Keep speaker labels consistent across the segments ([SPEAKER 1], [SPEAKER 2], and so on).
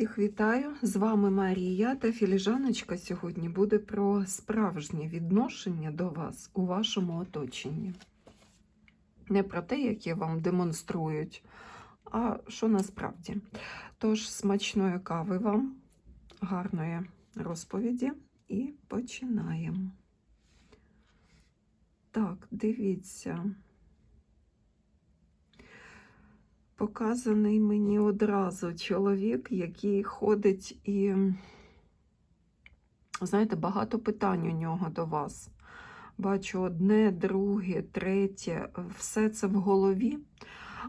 [SPEAKER 1] Всіх вітаю! З вами Марія та філіжаночка сьогодні буде про справжнє відношення до вас у вашому оточенні. Не про те, яке вам демонструють, а що насправді. Тож, смачної кави вам, гарної розповіді і починаємо. Так, дивіться. Показаний мені одразу чоловік, який ходить і, знаєте, багато питань у нього до вас. Бачу одне, друге, третє, все це в голові.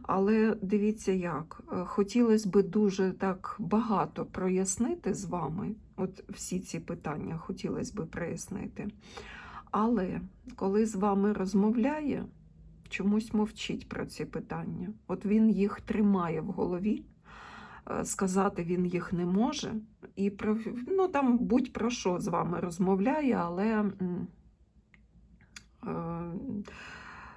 [SPEAKER 1] Але дивіться як, хотілося б дуже так багато прояснити з вами. От всі ці питання хотілося б прояснити. Але коли з вами розмовляє, чомусь мовчить про ці питання. От він їх тримає в голові, е, сказати він їх не може. І про, ну, там будь-про що з вами розмовляє, але е,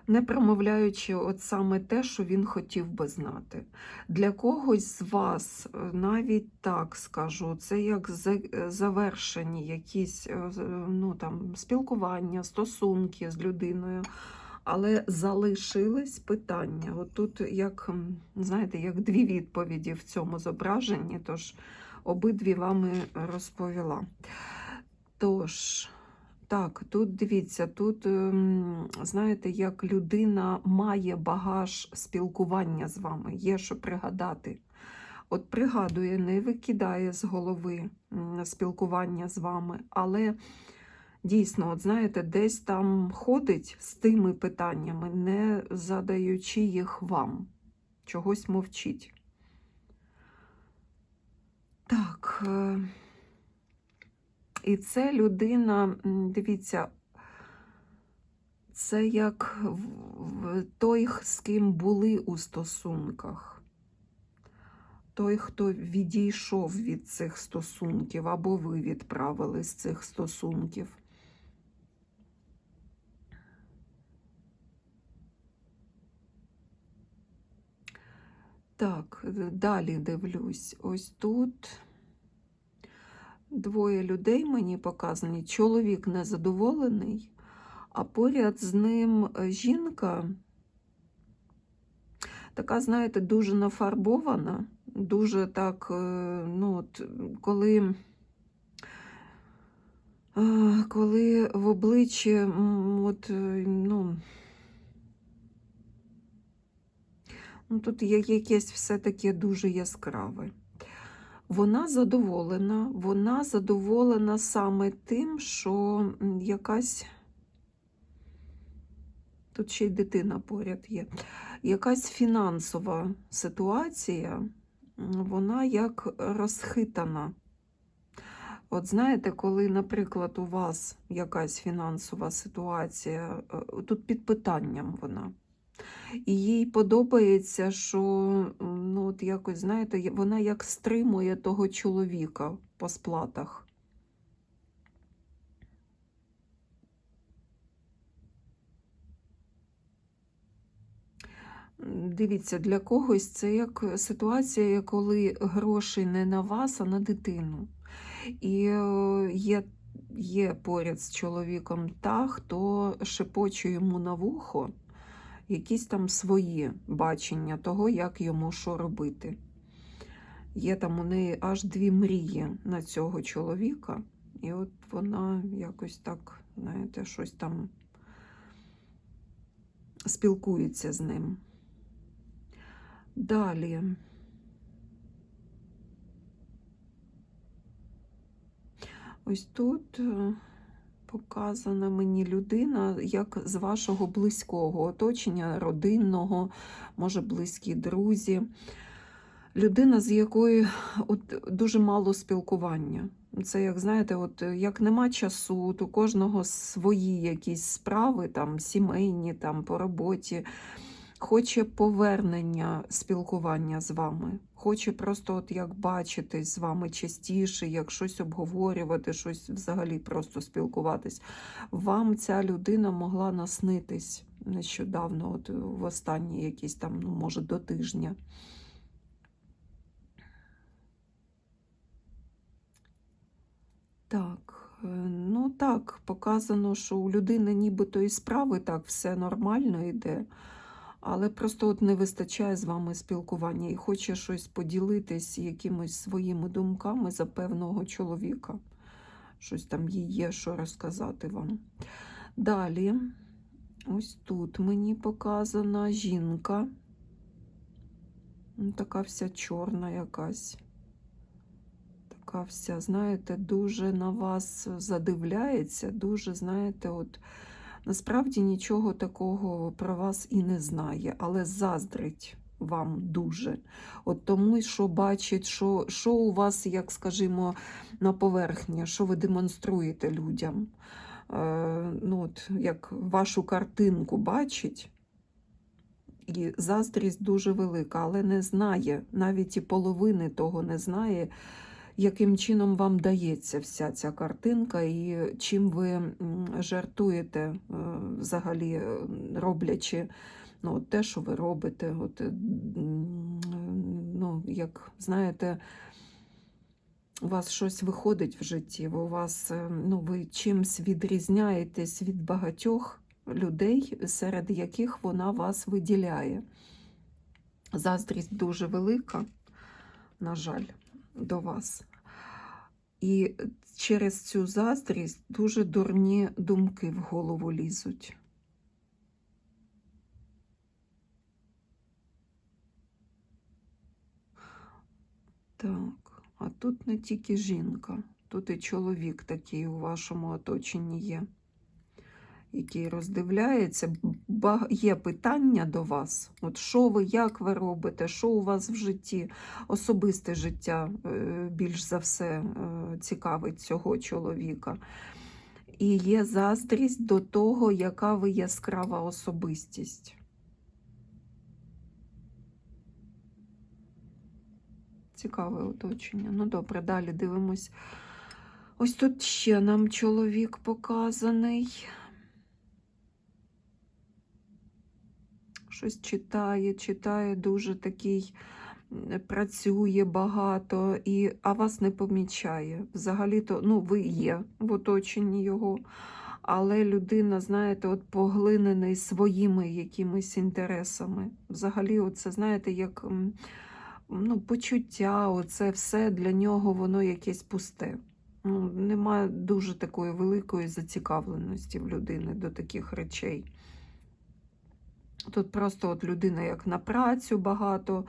[SPEAKER 1] не промовляючи от саме те, що він хотів би знати. Для когось з вас, е, навіть так скажу, це як завершені якісь ну, там, спілкування, стосунки з людиною але залишились питання. От тут, як, знаєте, як дві відповіді в цьому зображенні, тож обидві вам і розповіла. Тож, так, тут дивіться, тут, ем, знаєте, як людина має багаж спілкування з вами, є що пригадати. От пригадує, не викидає з голови спілкування з вами, але Дійсно, от знаєте, десь там ходить з тими питаннями, не задаючи їх вам. Чогось мовчить. Так. е, І це людина, дивіться, це як той, з ким були у стосунках. Той, хто відійшов від цих стосунків, або ви відправили з цих стосунків. Так, далі дивлюсь. Ось тут двоє людей мені показані. Чоловік незадоволений, а поряд з ним е, жінка, така, знаєте, дуже нафарбована, дуже так, е, ну, от, коли. е, Коли в обличчі, от, ну, Ну, тут є якесь все таке дуже яскраве. Вона задоволена, вона задоволена саме тим, що якась. Тут ще й дитина поряд є. Якась фінансова ситуація, вона як розхитана. От знаєте, коли, наприклад, у вас якась фінансова ситуація, е, тут під питанням вона. І їй подобається, що ну, от якось, знаєте, вона як стримує того чоловіка по сплатах. Дивіться, для когось це як ситуація, коли гроші не на вас, а на дитину. І е, є, є поряд з чоловіком та, хто шепоче йому на вухо якісь там свої бачення того, як йому що робити. Є там у неї аж дві мрії на цього чоловіка, і от вона якось так, знаєте, щось там спілкується з ним. Далі. Ось тут е, показана мені людина як з вашого близького оточення, родинного, може, близькі друзі. Людина, з якою от, дуже мало спілкування. Це, як знаєте, от, як нема часу, то кожного свої якісь справи, там, сімейні, там, по роботі. Хоче повернення спілкування з вами. Хоче просто от як бачитись з вами частіше, як щось обговорювати, щось взагалі просто спілкуватись. Вам ця людина могла наснитись нещодавно, от в останні якісь там, ну, може, до тижня. Так, е, ну так, показано, що у людини нібито і справи так все нормально йде, але просто от не вистачає з вами спілкування і хоче щось поділитись якимось своїми думками за певного чоловіка. Щось там їй є, що розказати вам. Далі, ось тут мені показана жінка. Ну, Така вся чорна якась. Така вся, знаєте, дуже на вас задивляється, дуже, знаєте, от насправді нічого такого про вас і не знає, але заздрить вам дуже. От тому, що бачить, що, що у вас, як скажімо, на поверхні, що ви демонструєте людям. Е, ну, от, як вашу картинку бачить. І заздрість дуже велика, але не знає, навіть і половини того не знає, яким чином вам дається вся ця картинка і чим ви жартуєте е, взагалі, е, роблячи ну, те, що ви робите. От, е, ну, як знаєте, у вас щось виходить в житті, у вас ну, ви чимсь відрізняєтесь від багатьох людей, серед яких вона вас виділяє. Заздрість дуже велика, на жаль, до вас. І через цю заздрість дуже дурні думки в голову лізуть. Так, а тут не тільки жінка, тут і чоловік такий у вашому оточенні є який роздивляється, є питання до вас. От що ви, як ви робите, що у вас в житті, особисте життя е, більш за все е, цікавить цього чоловіка. І є заздрість до того, яка ви яскрава особистість. Цікаве оточення. Ну добре, далі дивимось. Ось тут ще нам чоловік показаний. Щось читає, читає дуже такий, працює багато, і, а вас не помічає. Взагалі-то, ну, ви є в оточенні його, але людина, знаєте, от поглинений своїми якимись інтересами. Взагалі, оце, знаєте, як ну, почуття, оце все для нього воно якесь пусте. Ну, Немає дуже такої великої зацікавленості в людини до таких речей. Тут просто от людина як на працю багато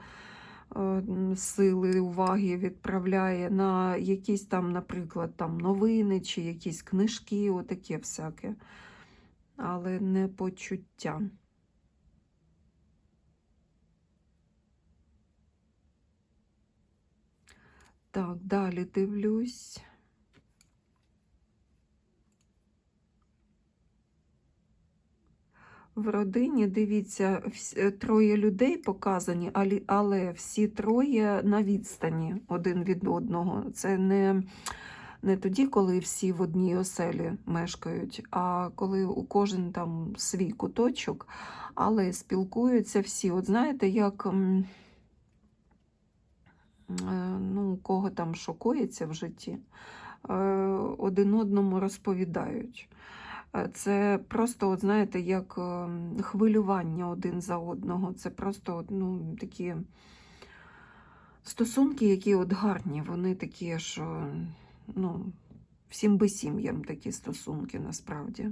[SPEAKER 1] е, сили, уваги відправляє на якісь там, наприклад, там новини чи якісь книжки, отаке всяке, але не почуття. Так, далі дивлюсь. В родині, дивіться, е, троє людей показані, але всі троє на відстані один від одного. Це не, не тоді, коли всі в одній оселі мешкають, а коли у кожен там свій куточок, але спілкуються всі. От знаєте, як е, ну, кого там шокується в житті, е, один одному розповідають. Е, Це просто, от знаєте, як ем, хвилювання один за одного. Це просто ну, такі стосунки, які от гарні. Вони такі, що ну, всім би сім'ям такі стосунки насправді.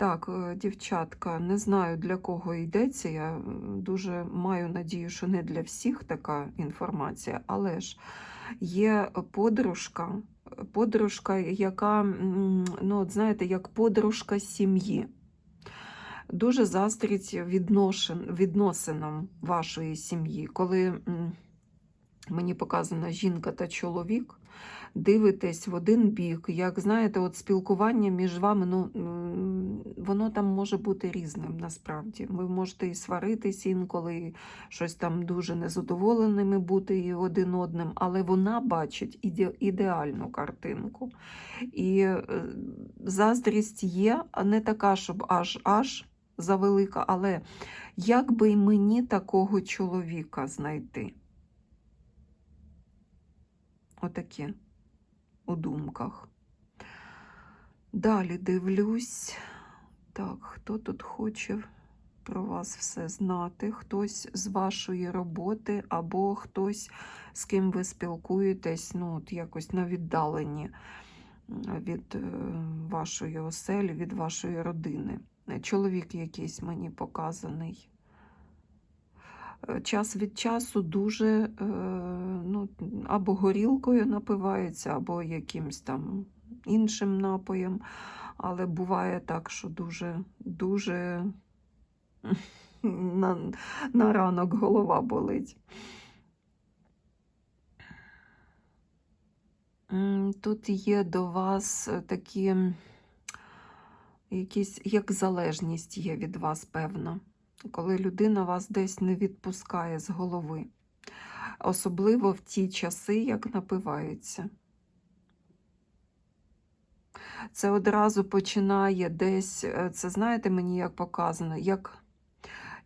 [SPEAKER 1] Так, е, дівчатка, не знаю для кого йдеться. Я дуже маю надію, що не для всіх така інформація, але ж є подружка, подружка, яка, ну, от знаєте, як подружка сім'ї. Дуже заздрить відношен, відносинам вашої сім'ї. Коли мені показана жінка та чоловік, дивитесь в один бік, як знаєте, от спілкування між вами, ну воно там може бути різним насправді. Ви можете і сваритись інколи, і щось там дуже незадоволеними бути і один одним, але вона бачить іде, ідеальну картинку. І е, заздрість є, не така, щоб аж аж завелика, але як би й мені такого чоловіка знайти? Отаке у думках. Далі дивлюсь. Так, хто тут хоче про вас все знати? Хтось з вашої роботи, або хтось, з ким ви спілкуєтесь, ну, от якось на віддаленні від е, вашої оселі, від вашої родини. Чоловік якийсь мені показаний. Час від часу дуже е, ну, або горілкою напивається, або якимсь там іншим напоєм. Але буває так, що дуже, дуже на, на ранок голова болить. Тут є до вас такі якісь, як залежність є від вас, певна, коли людина вас десь не відпускає з голови. Особливо в ті часи, як напивається. Це одразу починає десь, е, це знаєте, мені як показано, як,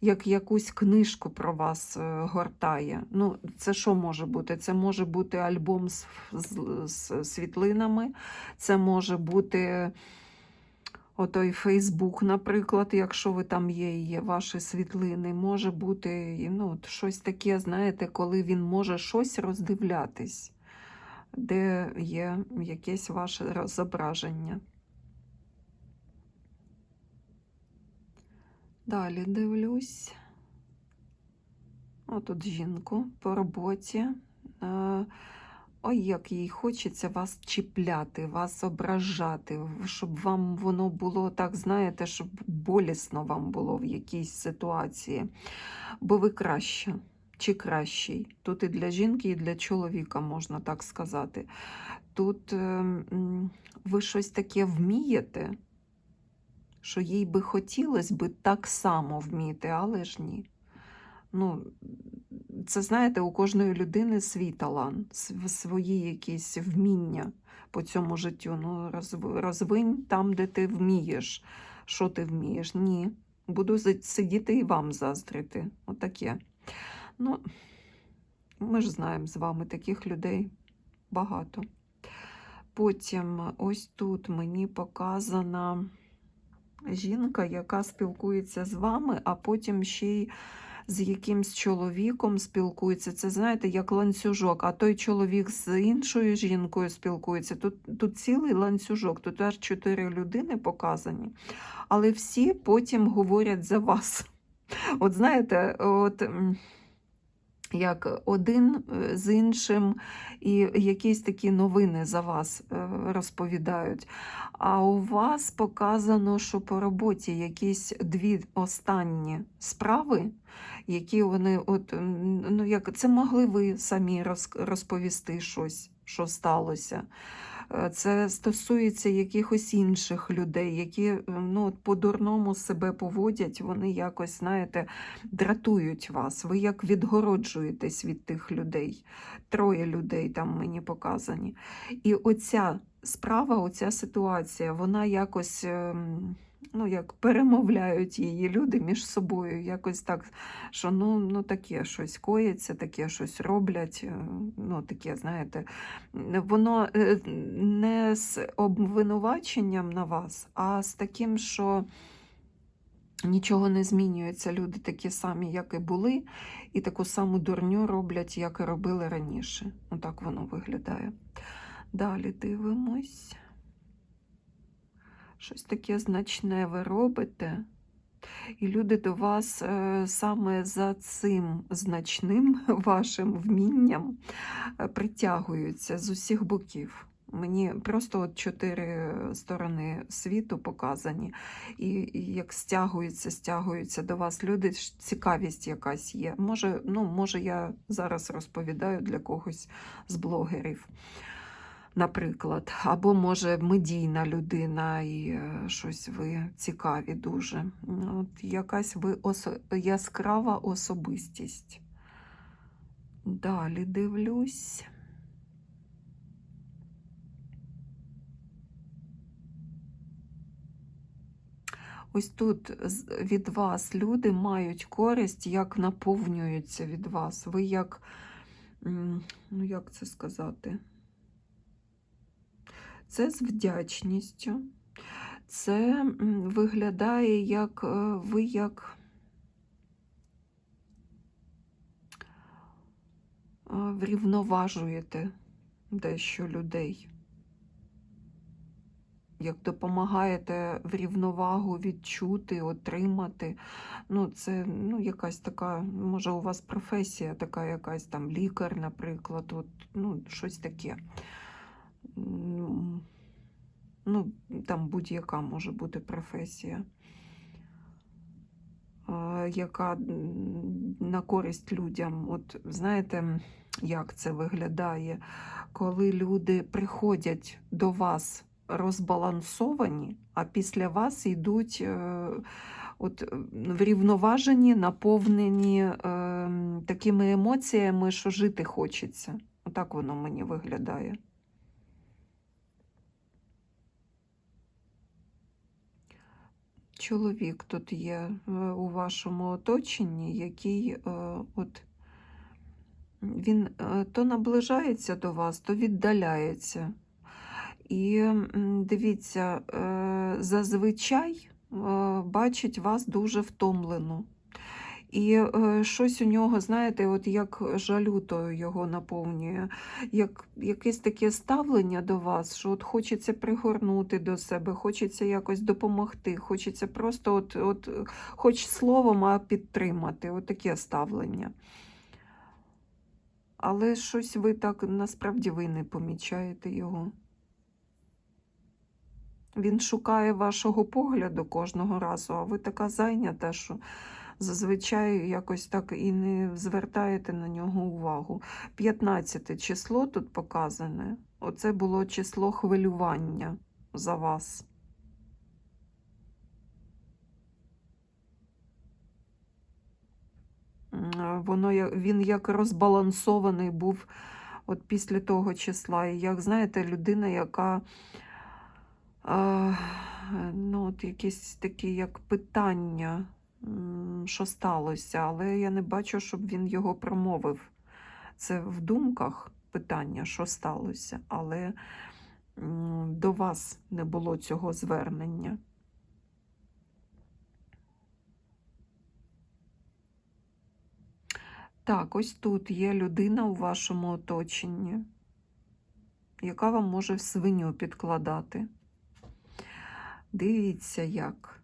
[SPEAKER 1] як якусь книжку про вас е, гортає. Ну, це що може бути? Це може бути альбом з, з, з світлинами, це може бути отой Фейсбук, наприклад, якщо ви там є, є ваші світлини, може бути ну, щось таке, знаєте, коли він може щось роздивлятись де є якесь ваше зображення. Далі дивлюсь. Отут жінку по роботі. Ой, як їй хочеться вас чіпляти, вас ображати, щоб вам воно було так, знаєте, щоб болісно вам було в якійсь ситуації. Бо ви краще чи кращий. Тут і для жінки, і для чоловіка, можна так сказати. Тут е, ви щось таке вмієте, що їй би хотілося би так само вміти, але ж ні. Ну, це знаєте, у кожної людини свій талант, свої якісь вміння по цьому життю. Ну, розвинь там, де ти вмієш. Що ти вмієш? Ні. Буду сидіти і вам заздрити. Отаке. Ну, ми ж знаємо з вами таких людей багато. Потім ось тут мені показана жінка, яка спілкується з вами, а потім ще й з якимсь чоловіком спілкується. Це, знаєте, як ланцюжок, а той чоловік з іншою жінкою спілкується. Тут, тут цілий ланцюжок, тут аж чотири людини показані, але всі потім говорять за вас. От знаєте, от. Як один е, з іншим, і якісь такі новини за вас е, розповідають. А у вас показано, що по роботі якісь дві останні справи, які вони, от, ну як це могли ви самі роз- розповісти щось, що сталося. Е, Це стосується якихось інших людей, які е, ну, по-дурному себе поводять, вони якось, знаєте, дратують вас. Ви як відгороджуєтесь від тих людей. Троє людей там мені показані. І оця справа, оця ситуація, вона якось. Ну, як перемовляють її люди між собою, якось так, що ну, ну таке щось коїться, таке щось роблять. е, Ну, таке, знаєте, воно е, не з обвинуваченням на вас, а з таким, що нічого не змінюється. Люди такі самі, як і були, і таку саму дурню роблять, як і робили раніше. Отак воно виглядає. Далі дивимось. Щось таке значне ви робите. І люди до вас е, саме за цим значним вашим вмінням е, притягуються з усіх боків. Мені просто от чотири сторони світу показані, і, і як стягуються, стягуються до вас люди, цікавість якась є. Може, ну, може, я зараз розповідаю для когось з блогерів, наприклад, або може медійна людина і е, щось ви цікаві дуже. От якась ви осо- яскрава особистість. Далі дивлюсь. Ось тут від вас люди мають користь, як наповнюються від вас. Ви як, ну як це сказати? Це з вдячністю. Це виглядає як е, ви як е, врівноважуєте дещо людей. Як допомагаєте врівновагу відчути, отримати. Ну, це ну, якась така, може, у вас професія така якась там лікар, наприклад, от, ну, щось таке. Ну, там будь-яка може бути професія, е, яка на користь людям. От знаєте, як це виглядає, коли люди приходять до вас розбалансовані, а після вас йдуть е, от, врівноважені, наповнені е, такими емоціями, що жити хочеться. Отак воно мені виглядає. Чоловік тут є е, у вашому оточенні, який е, от він е, то наближається до вас, то віддаляється. І дивіться, зазвичай бачить вас дуже втомлену. І е, щось у нього, знаєте, от як жалюто його наповнює, як якесь таке ставлення до вас, що от хочеться пригорнути до себе, хочеться якось допомогти, хочеться просто, от, от, хоч словом, а підтримати. От таке ставлення. Але щось ви так насправді ви не помічаєте його. Він шукає вашого погляду кожного разу, а ви така зайнята, що зазвичай якось так і не звертаєте на нього увагу. 15 число тут показане. Оце було число хвилювання за вас. Воно, він як розбалансований був от після того числа. І як знаєте, людина, яка а, ну, от якісь такі як питання, що сталося, але я не бачу, щоб він його промовив. Це в думках питання, що сталося, але до вас не було цього звернення. Так, ось тут є людина у вашому оточенні, яка вам може свиню підкладати. Дивіться, як.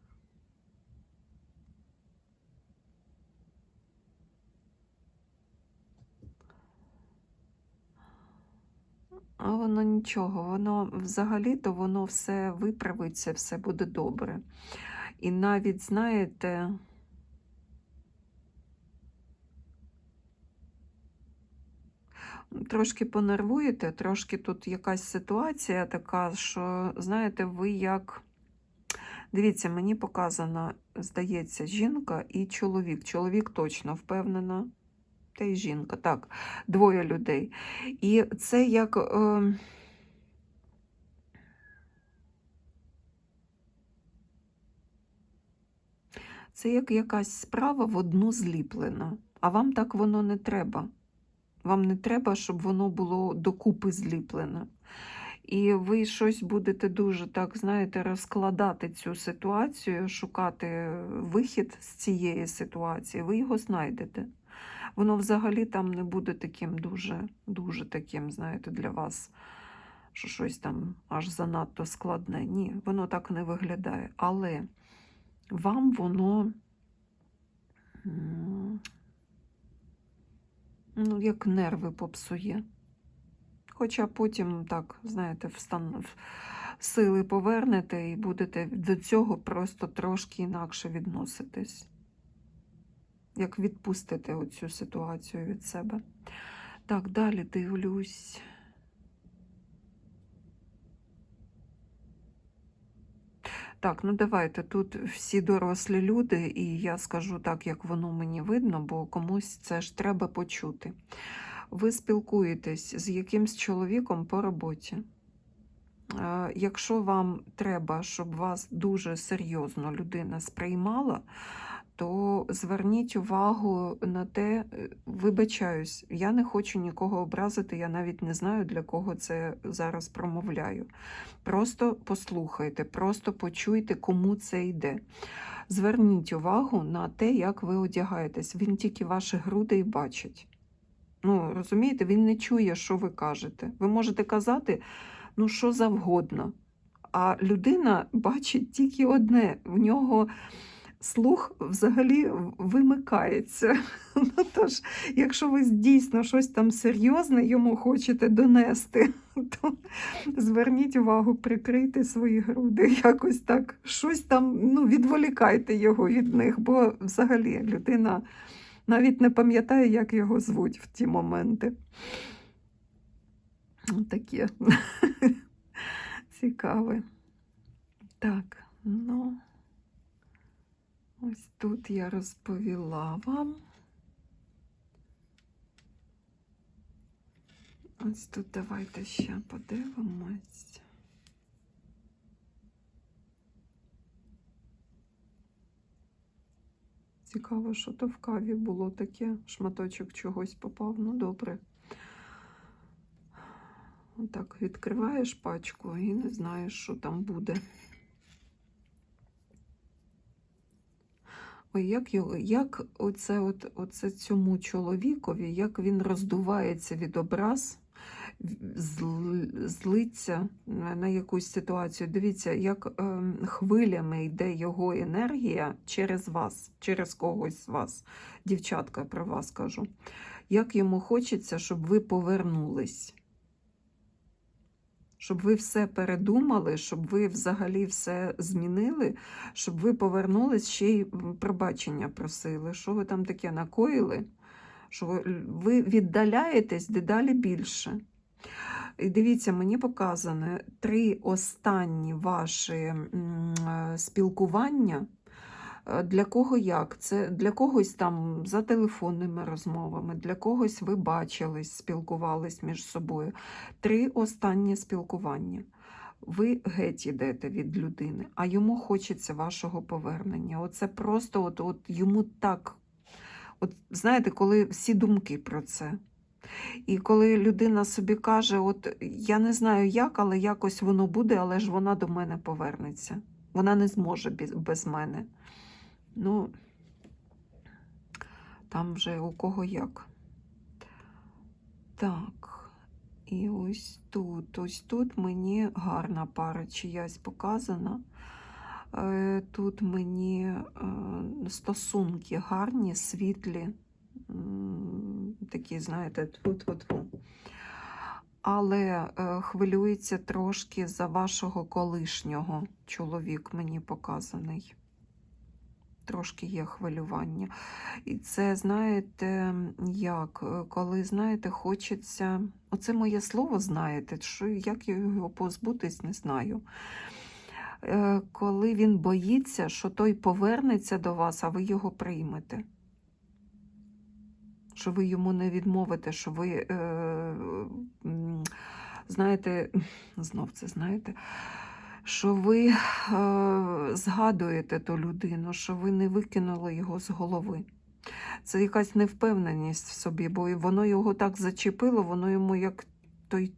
[SPEAKER 1] А воно нічого, воно взагалі-то воно все виправиться, все буде добре. І навіть, знаєте, трошки понервуєте, трошки тут якась ситуація така, що, знаєте, ви як. Дивіться, мені показано, здається, жінка і чоловік. Чоловік точно впевнена. Та й жінка, так, двоє людей. І це як. Е... Це як якась справа в одну зліплена, а вам так воно не треба. Вам не треба, щоб воно було докупи зліплене. І ви щось будете дуже так, знаєте, розкладати цю ситуацію, шукати вихід з цієї ситуації, ви його знайдете. Воно взагалі там не буде таким дуже, дуже таким, знаєте, для вас, що щось там аж занадто складне. Ні, воно так не виглядає. Але вам воно. Ну, як нерви попсує. Хоча потім, так, знаєте, в сили повернете і будете до цього просто трошки інакше відноситись. Як відпустите оцю ситуацію від себе. Так, далі дивлюсь. Так, ну давайте тут всі дорослі люди, і я скажу так, як воно мені видно, бо комусь це ж треба почути. Ви спілкуєтесь з якимсь чоловіком по роботі. Е, Якщо вам треба, щоб вас дуже серйозно людина сприймала, то зверніть увагу на те, е, вибачаюсь, я не хочу нікого образити, я навіть не знаю, для кого це зараз промовляю. Просто послухайте, просто почуйте, кому це йде. Зверніть увагу на те, як ви одягаєтесь. Він тільки ваші груди і бачить. Ну, розумієте, він не чує, що ви кажете. Ви можете казати, ну, що завгодно. А людина бачить тільки одне. В нього слух взагалі вимикається. Ну, тож, якщо ви дійсно щось там серйозне йому хочете донести, то зверніть увагу, прикрийте свої груди. Якось так, щось там, ну, відволікайте його від них, бо взагалі людина навіть не пам'ятає, як його звуть в ті моменти. Таке цікаве. Так, ну. Ось тут я розповіла вам. Ось тут давайте ще подивимось. Цікаво, що то в каві було таке, шматочок чогось попав. Ну, добре. Отак відкриваєш пачку і не знаєш, що там буде. Як як оце, от, оце цьому чоловікові, як він роздувається від образ, злиться на якусь ситуацію. Дивіться, як е, хвилями йде його енергія через вас, через когось з вас. Дівчатка про вас кажу. Як йому хочеться, щоб ви повернулись. Щоб ви все передумали, щоб ви взагалі все змінили, щоб ви повернулись ще й пробачення просили. Що ви там таке накоїли? Що ви, віддаляєтесь дедалі більше. І дивіться, мені показано три останні ваші е, спілкування. Для кого як? Це для когось там за телефонними розмовами, для когось ви бачились, спілкувались між собою. Три останні спілкування. Ви геть ідете від людини, а йому хочеться вашого повернення. Оце просто от, от йому так. От знаєте, коли всі думки про це. І коли людина собі каже, от я не знаю як, але якось воно буде, але ж вона до мене повернеться. Вона не зможе без мене. Ну, там вже у кого як. Так, і ось тут, ось тут мені гарна пара чиясь показана. Е, Тут мені е, стосунки гарні, світлі, такі, знаєте, тьфу-тьфу-тьфу. Але е, хвилюється трошки за вашого колишнього чоловік, мені показаний. Трошки є хвилювання. І це, знаєте, як, е, коли, знаєте, хочеться. Оце моє слово, знаєте, що як його позбутись, не знаю. Е, Коли він боїться, що той повернеться до вас, а ви його приймете. Що ви йому не відмовите, що ви, е, знаєте, знов це знаєте, що ви е, згадуєте ту людину, що ви не викинули його з голови. Це якась невпевненість в собі, бо воно його так зачепило, воно йому як той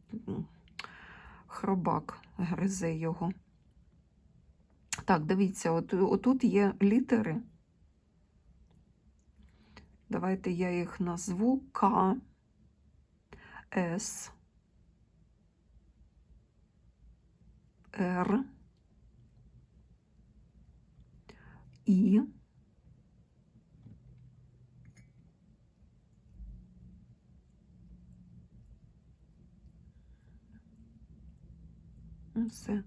[SPEAKER 1] хробак гризе його. Так, дивіться, от, отут є літери. Давайте я їх назву К, С, Р, І, Ну, Все,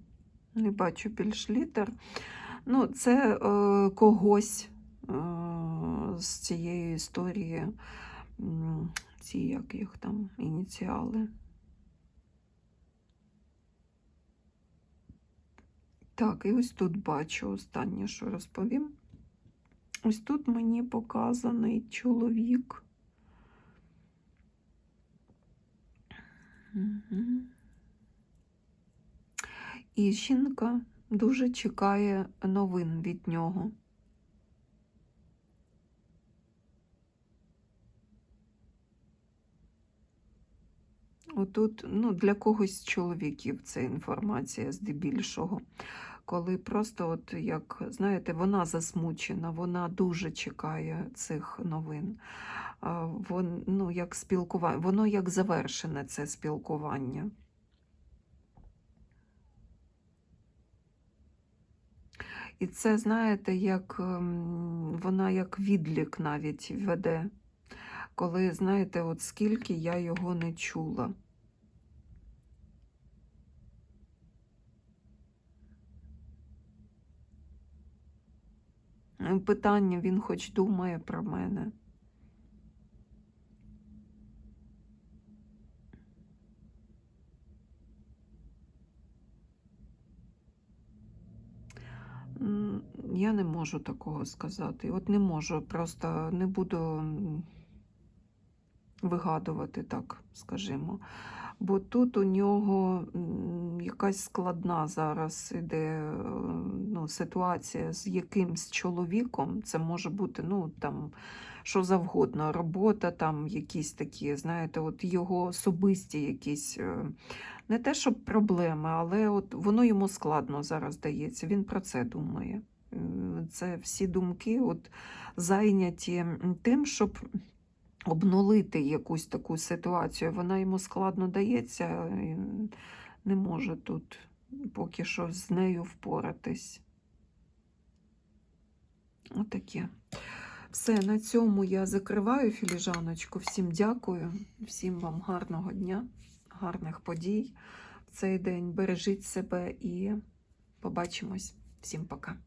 [SPEAKER 1] не бачу більш літер. Ну, це е, когось е, з цієї історії, ці як їх там ініціали. Так, і ось тут бачу останнє, що розповім. Ось тут мені показаний чоловік. І жінка дуже чекає новин від нього. Отут, ну, для когось з чоловіків це інформація здебільшого. Коли просто, от як знаєте, вона засмучена, вона дуже чекає цих новин. Вон, ну, як спілкування, воно як завершене це спілкування. І це, знаєте, як ем, вона як відлік навіть веде, коли, знаєте, от скільки я його не чула. Питання, він хоч думає про мене. Я не можу такого сказати. От не можу, просто не буду вигадувати, так скажімо. Бо тут у нього якась складна зараз іде е, ну, ситуація з якимсь чоловіком. Це може бути ну, там, що завгодно, робота, там якісь такі, знаєте, от його особисті якісь. е, Не те, щоб проблеми, але от воно йому складно зараз дається. Він про це думає. Це всі думки от зайняті тим, щоб обнулити якусь таку ситуацію. Вона йому складно дається, не може тут поки що з нею впоратись. Отаке. Все, на цьому я закриваю філіжаночку. Всім дякую, всім вам гарного дня, гарних подій в цей день. Бережіть себе і побачимось. Всім пока.